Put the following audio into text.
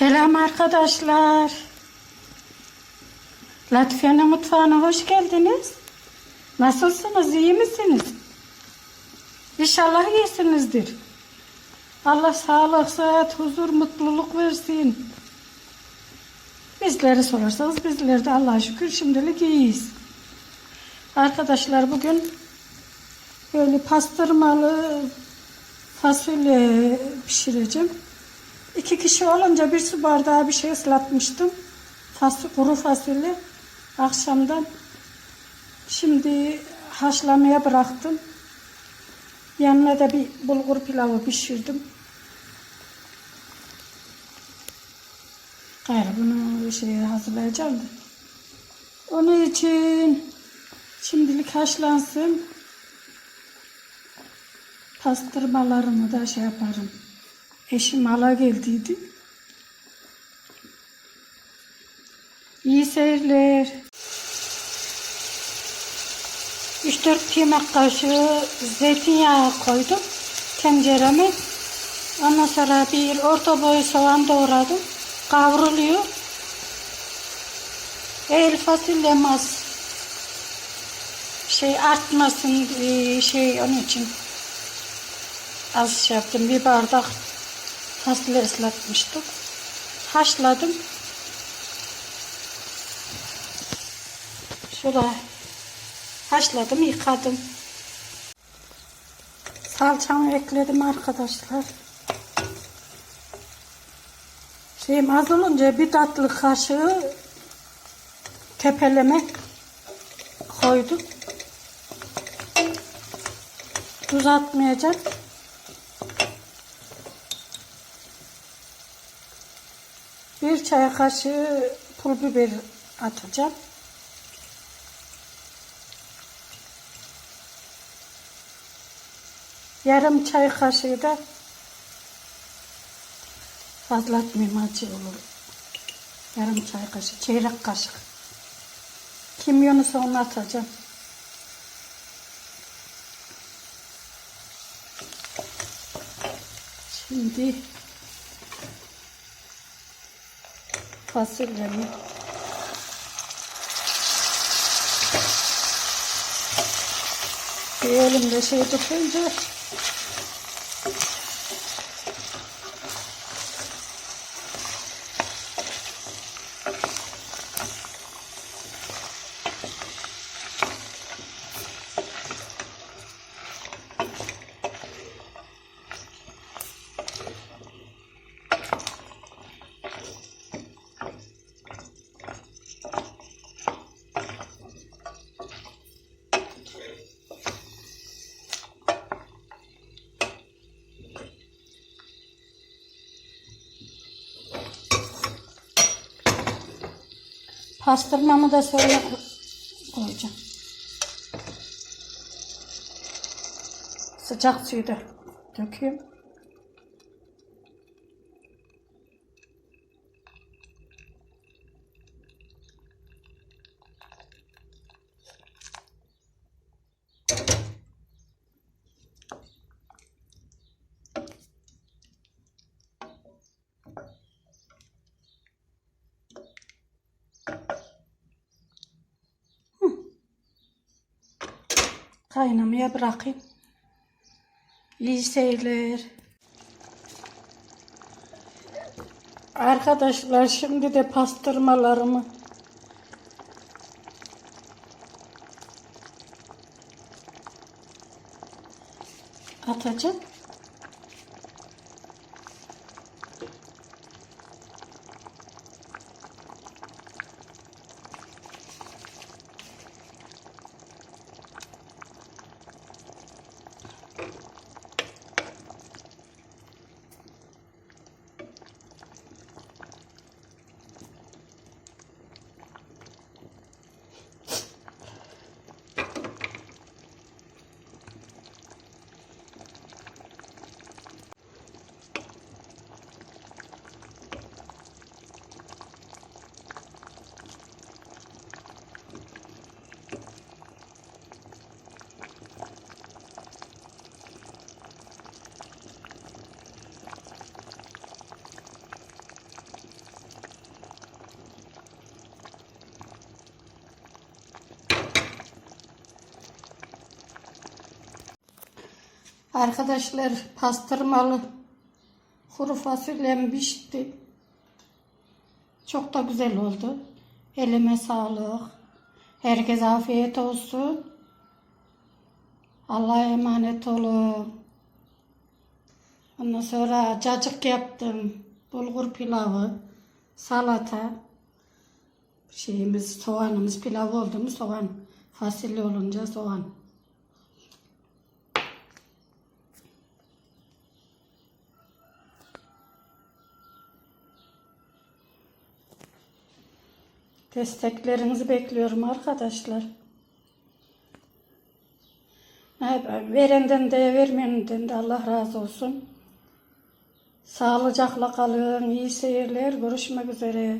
Selam arkadaşlar. Latifiye'nin mutfağına hoş geldiniz. Nasılsınız? iyi misiniz? İnşallah iyisinizdir. Allah sağlık, sıhhat, huzur, mutluluk versin. Bizleri sorarsanız bizler de Allah'a şükür şimdilik iyiyiz. Arkadaşlar bugün böyle pastırmalı fasulye pişireceğim. İki kişi olunca bir su bardağı bir şey ıslatmıştım. Fas, kuru fasulye. Akşamdan şimdi haşlamaya bıraktım. Yanına da bir bulgur pilavı pişirdim. Gayrı bunu şey hazırlayacağım. Onun için şimdilik haşlansın. Pastırmalarımı da şey yaparım. Eşim hala geldiydi. İyi seyirler. 3-4 yemek kaşığı zeytinyağı koydum tencereme. Ondan sonra bir orta boy soğan doğradım. Kavruluyor. El fasulyem az şey artmasın eee, şey onun için az şey yaptım. Bir bardak fasulye ıslatmıştım. Haşladım. Şöyle haşladım, yıkadım. Salçamı ekledim arkadaşlar. Şeyim az olunca bir tatlı kaşığı tepeleme koydum. Tuz atmayacağım. Bir çay kaşığı pul biber atacağım. Yarım çay kaşığı da fazla atmayayım acı olur. Yarım çay kaşığı, çeyrek kaşık. Kimyonu sonra atacağım. Şimdi fasulyemi bir elimde şey tutunca pastırmamı da sonra koyacağım. Sıcak suyu da döküyorum. Kaynamaya bırakayım. İyi seyirler. Arkadaşlar şimdi de pastırmalarımı atacağım. Arkadaşlar pastırmalı kuru fasulyem pişti. Çok da güzel oldu. Elime sağlık. Herkese afiyet olsun. Allah'a emanet olun. Ondan sonra cacık yaptım. Bulgur pilavı, salata. Şeyimiz, soğanımız pilav oldu mu soğan. Fasulye olunca soğan. Desteklerinizi bekliyorum arkadaşlar. Verenden de vermeyenden de Allah razı olsun. Sağlıcakla kalın. iyi seyirler. Görüşmek üzere.